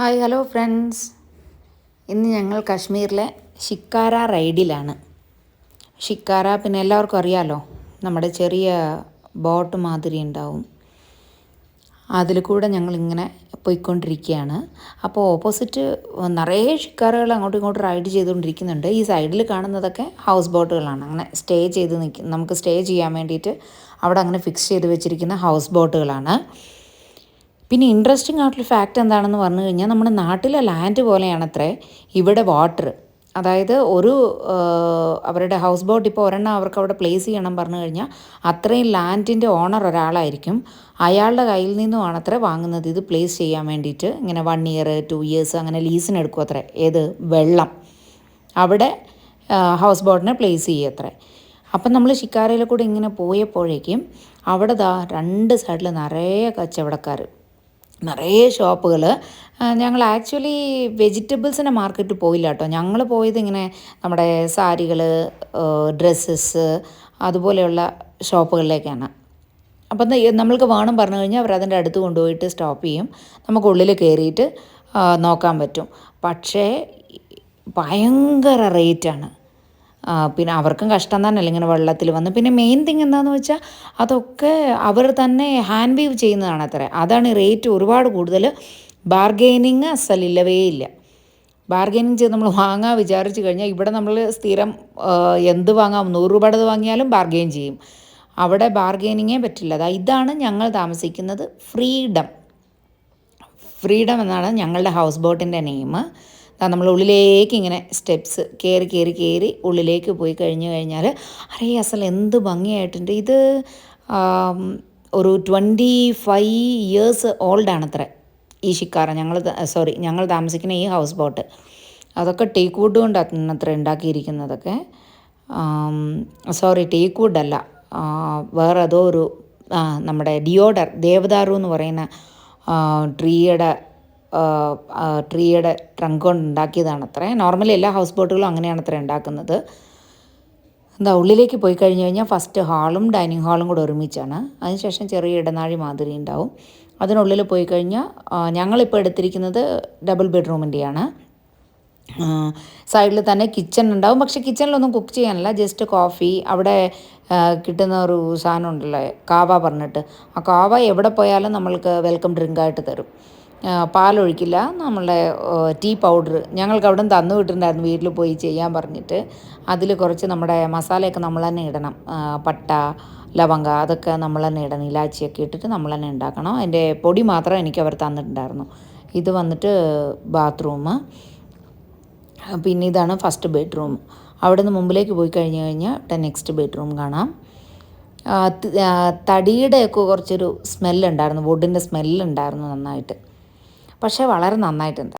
Hi hello friends. ഇന്ന് ഞങ്ങൾ കാശ്മീരിലെ ഷിക്കാര റൈഡിലാണ്. ഷിക്കാര പിന്നെ എല്ലാവർക്കും അറിയാലോ നമ്മുടെ ചെറിയ ബോട്ട് മാതിരി ഉണ്ടാവും. അതിൽ കൂടെ ഞങ്ങളിങ്ങനെ പോയിക്കൊണ്ടിരിക്കുകയാണ്. അപ്പോൾ ഓപ്പോസിറ്റ് നിറയെ ഷിക്കാരകൾ അങ്ങോട്ടും ഇങ്ങോട്ടും റൈഡ് ചെയ്തുകൊണ്ടിരിക്കുന്നുണ്ട്. ഈ സൈഡിൽ കാണുന്നതൊക്കെ ഹൗസ് ബോട്ടുകളാണ്. അങ്ങനെ സ്റ്റേ ചെയ്ത് നിൽക്കും നമുക്ക് സ്റ്റേ ചെയ്യാൻ വേണ്ടിയിട്ട് അവിടെ അങ്ങനെ ഫിക്സ് ചെയ്ത് വെച്ചിരിക്കുന്ന ഹൗസ് ബോട്ടുകളാണ്. പിന്നെ ഇൻട്രസ്റ്റിംഗ് ആയിട്ടുള്ള ഫാക്റ്റ് എന്താണെന്ന് പറഞ്ഞു കഴിഞ്ഞാൽ നമ്മുടെ നാട്ടിലെ ലാൻഡ് പോലെയാണത്രേ ഇവിടെ വാട്ടർ അതായത് ഒരു അവരുടെ ഹൗസ് ബോട്ട് ഇപ്പോൾ ഒരെണ്ണം അവർക്ക് അവിടെ പ്ലേസ് ചെയ്യണം പറഞ്ഞു കഴിഞ്ഞാൽ അത്രയും ലാൻഡിന്റെ ഓണർ ഒരാളായിരിക്കും. അയാളുടെ കയ്യിൽ നിന്നുമാണ് അത്ര വാങ്ങുന്നത്. ഇത് പ്ലേസ് ചെയ്യാൻ വേണ്ടിയിട്ട് ഇങ്ങനെ വൺ ഇയർ ടു ഇയേഴ്സ് അങ്ങനെ ലീസിന് എടുക്കും അത്ര ഏത്? വെള്ളം. അവിടെ ഹൗസ് ബോട്ടിനെ പ്ലേസ് ചെയ്യുക അത്ര അപ്പം നമ്മൾ ഷിക്കാരയിൽ കൂടെ ഇങ്ങനെ പോയപ്പോഴേക്കും അവിടെ ദാ രണ്ട് സൈഡിൽ നിറയെ കച്ചവടക്കാർ നിറയെ ഷോപ്പുകൾ. ഞങ്ങൾ ആക്ച്വലി വെജിറ്റബിൾസിന്റെ മാർക്കറ്റ് പോയില്ല കേട്ടോ. ഞങ്ങൾ പോയത് ഇങ്ങനെ നമ്മുടെ സാരികൾ ഡ്രസ്സസ് അതുപോലെയുള്ള ഷോപ്പുകളിലേക്കാണ്. അപ്പം നമ്മൾക്ക് വേണം പറഞ്ഞു കഴിഞ്ഞാൽ അവർ അതിന്റെ അടുത്ത് കൊണ്ടുപോയിട്ട് സ്റ്റോപ്പ് ചെയ്യും. നമുക്ക് ഉള്ളിൽ കയറിയിട്ട് നോക്കാൻ പറ്റും. പക്ഷേ ഭയങ്കര റേറ്റാണ്. പിന്നെ അവർക്കും കഷ്ടം തന്നെയല്ല ഇങ്ങനെ വെള്ളത്തിൽ വന്ന്. പിന്നെ മെയിൻ തിങ് എന്താണെന്ന് വെച്ചാൽ അതൊക്കെ അവർ തന്നെ ഹാൻഡ് വീവ് ചെയ്യുന്നതാണ് അത്ര. അതാണ് റേറ്റ് ഒരുപാട് കൂടുതൽ. ബാർഗെയിനിങ് അസലില്ലവേ ഇല്ല. ബാർഗെയിനിങ് ചെയ്ത് നമ്മൾ വാങ്ങാൻ വിചാരിച്ചു കഴിഞ്ഞാൽ ഇവിടെ നമ്മൾ സ്ഥിരം എന്ത് വാങ്ങാം? നൂറ് രൂപയുടെ വാങ്ങിയാലും ബാർഗെയിൻ ചെയ്യും. അവിടെ ബാർഗെയിനിങ്ങേ പറ്റില്ല. അതാ ഇതാണ് ഞങ്ങൾ താമസിക്കുന്നത് ഫ്രീഡം. ഫ്രീഡം എന്നാണ് ഞങ്ങളുടെ ഹൗസ് ബോട്ടിന്റെ നെയിം നമ്മൾ ഉള്ളിലേക്ക് ഇങ്ങനെ സ്റ്റെപ്സ് കയറി കയറി കയറി ഉള്ളിലേക്ക് പോയി കഴിഞ്ഞു കഴിഞ്ഞാൽ അറേ അസൽ എന്ത് ഭംഗിയായിട്ടുണ്ട്. ഇത് ഒരു ട്വന്റി ഫൈവ് ഇയേഴ്സ് ഓൾഡാണ് അത്ര ഈ ഷിക്കാറ ഞങ്ങൾ സോറി ഞങ്ങൾ താമസിക്കുന്ന ഈ ഹൗസ് ബോട്ട് അതൊക്കെ ടേക്ക് വുഡ് കൊണ്ടാണ് അത്ര ഉണ്ടാക്കിയിരിക്കുന്നതൊക്കെ. സോറി ടേക്ക് വുഡ് അല്ല. വേറെ ഏതോ ഒരു നമ്മുടെ ഡിയോഡർ ദേവദാറു എന്ന് പറയുന്ന ട്രീയുടെ ട്രീയുടെ ട്രങ്ക് കൊണ്ട് ഉണ്ടാക്കിയതാണ് അത്രേ നോർമലി എല്ലാ ഹൗസ് ബോട്ടുകളും അങ്ങനെയാണ് അത്ര ഉണ്ടാക്കുന്നത്. എന്താ ഉള്ളിലേക്ക് പോയി കഴിഞ്ഞ് കഴിഞ്ഞാൽ ഫസ്റ്റ് ഹാളും ഡൈനിങ് ഹാളും കൂടെ ഒരുമിച്ചാണ്. അതിനുശേഷം ചെറിയ ഇടനാഴി മാതിരി ഉണ്ടാവും. അതിനുള്ളിൽ പോയി കഴിഞ്ഞാൽ ഞങ്ങളിപ്പോൾ എടുത്തിരിക്കുന്നത് ഡബിൾ ബെഡ്റൂമിന്റെയാണ് സൈഡിൽ തന്നെ കിച്ചൺ ഉണ്ടാവും. പക്ഷേ കിച്ചണിലൊന്നും കുക്ക് ചെയ്യാനല്ല. ജസ്റ്റ് കോഫി അവിടെ കിട്ടുന്ന ഒരു സാധനം ഉണ്ടല്ലേ കാവ പറഞ്ഞിട്ട്. ആ കാവ എവിടെ പോയാലും നമ്മൾക്ക് വെൽക്കം ഡ്രിങ്കായിട്ട് തരും. പാലൊഴിക്കില്ല. നമ്മളുടെ ടീ പൗഡർ ഞങ്ങൾക്ക് അവിടെ നിന്ന് തന്നു വിട്ടിട്ടുണ്ടായിരുന്നു വീട്ടിൽ പോയി ചെയ്യാൻ പറഞ്ഞിട്ട്. അതിൽ കുറച്ച് നമ്മുടെ മസാലയൊക്കെ നമ്മൾ തന്നെ ഇടണം. പട്ട ലവങ്ക അതൊക്കെ നമ്മൾ തന്നെ ഇടണം. ഇലാച്ചിയൊക്കെ ഇട്ടിട്ട് നമ്മൾ തന്നെ ഉണ്ടാക്കണം. അതിന്റെ പൊടി മാത്രം എനിക്ക് അവർ തന്നിട്ടുണ്ടായിരുന്നു. ഇത് വന്നിട്ട് ബാത്റൂം. പിന്നെ ഇതാണ് ഫസ്റ്റ് ബെഡ്റൂം. അവിടെ നിന്ന് മുമ്പിലേക്ക് പോയി കഴിഞ്ഞ് കഴിഞ്ഞാൽ ഇവിടെ നെക്സ്റ്റ് ബെഡ്റൂം കാണാം. തടിയുടെയൊക്കെ കുറച്ചൊരു സ്മെല്ലുണ്ടായിരുന്നു. വുഡിന്റെ സ്മെല്ലുണ്ടായിരുന്നു നന്നായിട്ട്. പക്ഷേ വളരെ നന്നായിട്ടുണ്ട്.